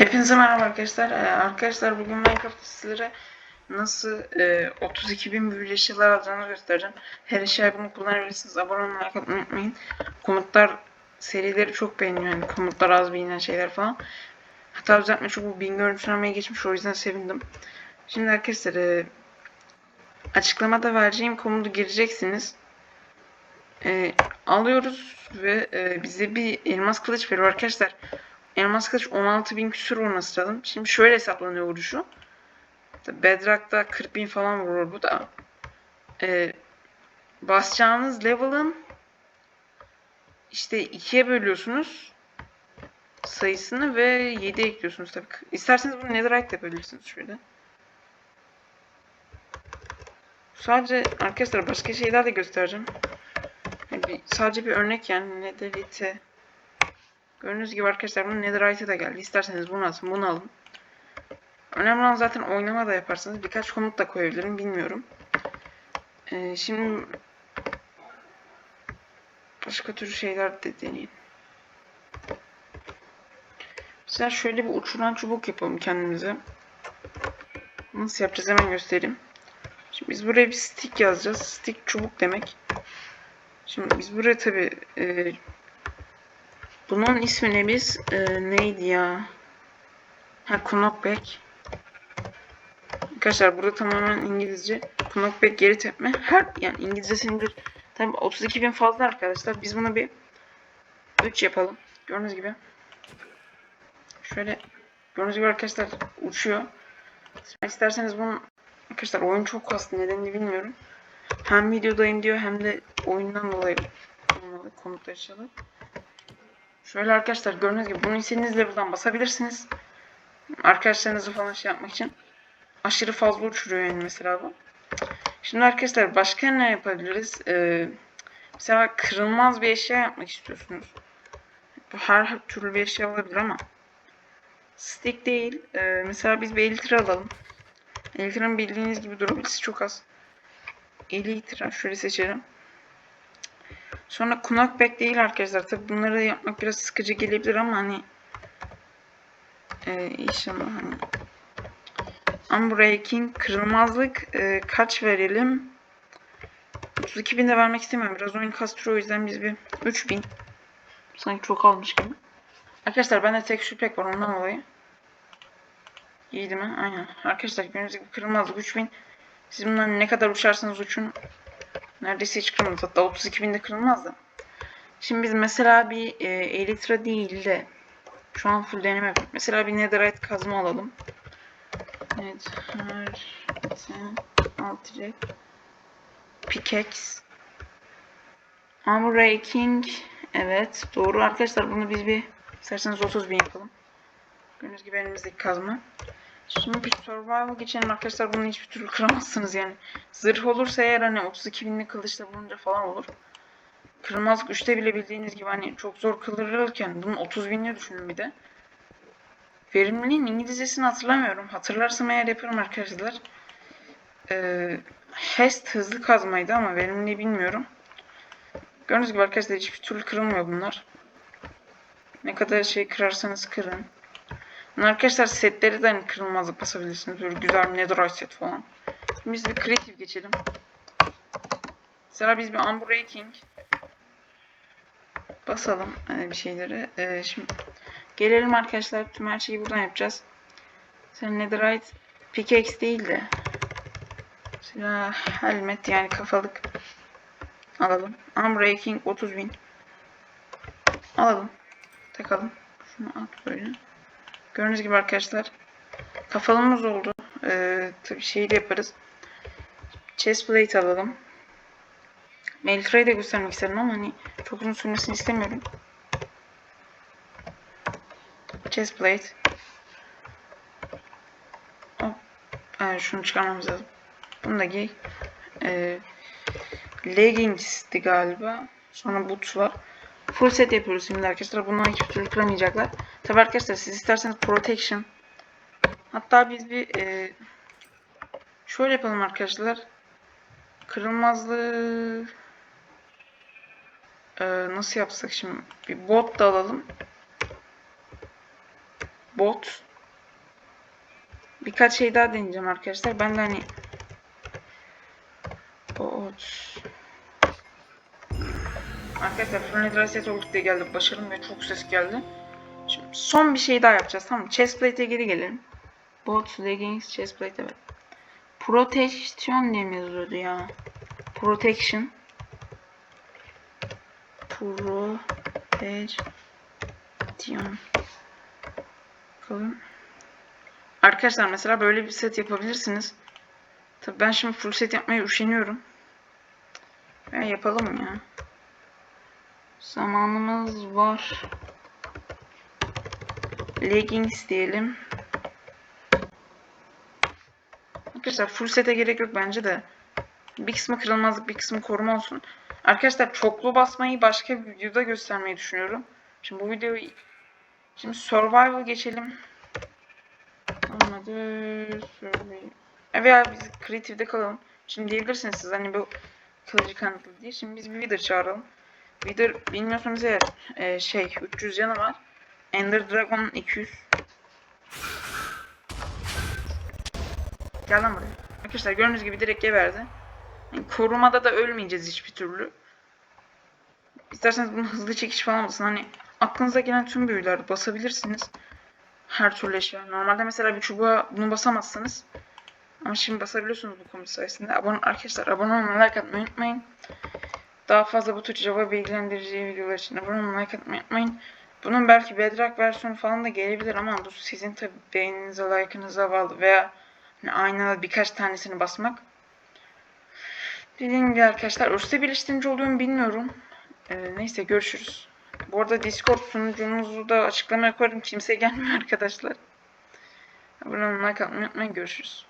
Hepinize merhaba arkadaşlar. Ee, arkadaşlar bugün Minecraft'ta sizlere nasıl e, 32 bin eşyalar alacağını göstereceğim. Her eşyayı bunu kullanabilirsiniz. Abone olmayı unutmayın. Komutlar serileri çok beğeniyorum. Yani komutlar az bilinen şeyler falan. Hatta düzeltme çubuğu bin görüntülenmeye geçmiş. O yüzden sevindim. Şimdi arkadaşlar e, açıklamada vereceğim komutu gireceksiniz. E, alıyoruz ve e, bize bir elmas kılıç veriyor arkadaşlar. Elmas kılıç 16.000 küsur vurması lazım. Şimdi şöyle hesaplanıyor vuruşu. Bedrock'ta 40.000 falan vurur bu da. Ee, basacağınız level'ın işte ikiye bölüyorsunuz sayısını ve 7 ekliyorsunuz tabii. İsterseniz bunu netherite yapabilirsiniz şöyle. Sadece arkadaşlar başka şeyler de göstereceğim. Yani bir- sadece bir örnek yani netherite Gördüğünüz gibi arkadaşlar bunun netherite'e de geldi. İsterseniz bunu atın, bunu alın. Önemli olan zaten oynama da yaparsanız birkaç komut da koyabilirim bilmiyorum. Ee, şimdi başka tür şeyler de deneyin. Mesela şöyle bir uçuran çubuk yapalım kendimize. Nasıl yapacağız hemen göstereyim. Şimdi biz buraya bir stick yazacağız. Stick çubuk demek. Şimdi biz buraya tabi e, bunun ismini biz e, neydi ya? Ha knockback. Arkadaşlar burada tamamen İngilizce. Knockback geri tepme. Her yani İngilizcesindir. Tabi 32 bin fazla arkadaşlar. Biz bunu bir 3 yapalım. Gördüğünüz gibi. Şöyle gördüğünüz gibi arkadaşlar uçuyor. İsterseniz bunun arkadaşlar oyun çok kastı nedenini bilmiyorum. Hem videodayım diyor hem de oyundan dolayı çalıyor. Şöyle arkadaşlar gördüğünüz gibi bunu istediğiniz level'dan basabilirsiniz. Arkadaşlarınızı falan şey yapmak için. Aşırı fazla uçuruyor yani mesela bu. Şimdi arkadaşlar başka ne yapabiliriz? Ee, mesela kırılmaz bir eşya yapmak istiyorsunuz. Bu her türlü bir eşya olabilir ama stick değil. Ee, mesela biz bir elitra alalım. Elitra'nın bildiğiniz gibi durabilisi çok az. Elitra şöyle seçelim. Sonra knockback değil arkadaşlar. Tabi bunları yapmak biraz sıkıcı gelebilir ama hani e, inşallah hani Unbreaking kırılmazlık e, kaç verelim? 32 bin de vermek istemiyorum. Biraz oyun kastırıyor o yüzden biz bir 3000 sanki çok almış gibi. Arkadaşlar bende tek şu pek var ondan dolayı. İyiydi mi? Aynen. Arkadaşlar gibi kırılmazlık 3000. Siz bundan ne kadar uçarsanız uçun neredeyse hiç kırılmaz. Hatta 32 binde kırılmaz da. Şimdi biz mesela bir e, Elytra değil de şu an full deneme yapıyoruz. Mesela bir Netherite kazma alalım. Evet. Her sen altı Pickaxe. Unbreaking. Evet. Doğru arkadaşlar bunu biz bir isterseniz 30 bin yapalım. Gördüğünüz gibi elimizdeki kazma. Şimdi bir survival geçelim arkadaşlar bunu hiçbir türlü kıramazsınız yani. Zırh olursa eğer hani 32 binlik kılıçla bulunca falan olur. Kırılmazlık 3'te bile bildiğiniz gibi hani çok zor kırılırken bunun 30 binini düşünün bir de. Verimliliğin İngilizcesini hatırlamıyorum. Hatırlarsam eğer yaparım arkadaşlar. Ee, Hest hızlı kazmaydı ama verimliliği bilmiyorum. Gördüğünüz gibi arkadaşlar hiçbir türlü kırılmıyor bunlar. Ne kadar şey kırarsanız kırın. Arkadaşlar setleri de hani kırılmazlık basabilirsiniz. Böyle güzel bir netherite set falan. Şimdi biz bir creative geçelim. Mesela biz bir unbreaking basalım hani bir şeyleri. Ee, şimdi gelelim arkadaşlar tüm her şeyi buradan yapacağız. Sen netherite pickaxe değil de mesela helmet yani kafalık alalım. Unbreaking 30.000 alalım. Takalım. Şunu at böyle. Gördüğünüz gibi arkadaşlar kafalımız oldu. Ee, tabii şeyi de yaparız. Chest plate alalım. Meltra'yı da göstermek isterim ama hani çok uzun sürmesini istemiyorum. Chest plate. Hop. Evet, şunu çıkarmamız lazım. Bunu da giy. Ee, leggings'ti galiba. Sonra boots var. Full set yapıyoruz şimdi arkadaşlar. Bundan hiçbir türlü kıramayacaklar. Tabi arkadaşlar siz isterseniz protection. Hatta biz bir e, şöyle yapalım arkadaşlar. Kırılmazlığı e, nasıl yapsak şimdi? Bir bot da alalım. Bot birkaç şey daha deneyeceğim arkadaşlar. Ben de hani Bot. Arkadaşlar Fırnet reset olduk diye geldi başarım ve çok ses geldi. Şimdi son bir şey daha yapacağız tamam mı? Chestplate'e geri gelelim. Bot, leggings, chestplate evet. Protection diye mi yazıyordu ya? Protection. Protection. Bakalım. Arkadaşlar mesela böyle bir set yapabilirsiniz. Tabii ben şimdi full set yapmaya üşeniyorum. Ya yapalım ya. Zamanımız var. Leggings diyelim. Arkadaşlar full sete gerek yok bence de. Bir kısmı kırılmazlık bir kısmı koruma olsun. Arkadaşlar çoklu basmayı başka bir videoda göstermeyi düşünüyorum. Şimdi bu videoyu şimdi survival geçelim. Olmadı. Survival. Veya biz kreatifde kalalım. Şimdi diyebilirsiniz siz hani bu kılıcı kanıtlı diye. Şimdi biz bir Wither çağıralım. Wither bilmiyorsanız eğer e, şey 300 yanı var. Ender Dragon 200. Gel lan buraya. Arkadaşlar gördüğünüz gibi direkt geberdi. Yani korumada da ölmeyeceğiz hiçbir türlü. İsterseniz bunu hızlı çekiş falan olsun. Hani aklınıza gelen tüm büyüler basabilirsiniz. Her türlü eşya. Normalde mesela bir çubuğa bunu basamazsınız. Ama şimdi basabiliyorsunuz bu komut sayesinde. Abone, arkadaşlar abone olmayı, like atmayı unutmayın. Daha fazla bu tür Java bilgilendirici videolar için abone olmayı, like atmayı unutmayın. Bunun belki Bedrock versiyonu falan da gelebilir ama bu sizin tabi beğeninize, like'ınıza bağlı veya hani aynı birkaç tanesini basmak. Dediğim gibi arkadaşlar Urus'ta birleştirince oluyor bilmiyorum. Ee, neyse görüşürüz. Bu arada Discord sunucumuzu da açıklamaya koyarım. Kimse gelmiyor arkadaşlar. Abone olmayı, like atmayı unutmayın. Görüşürüz.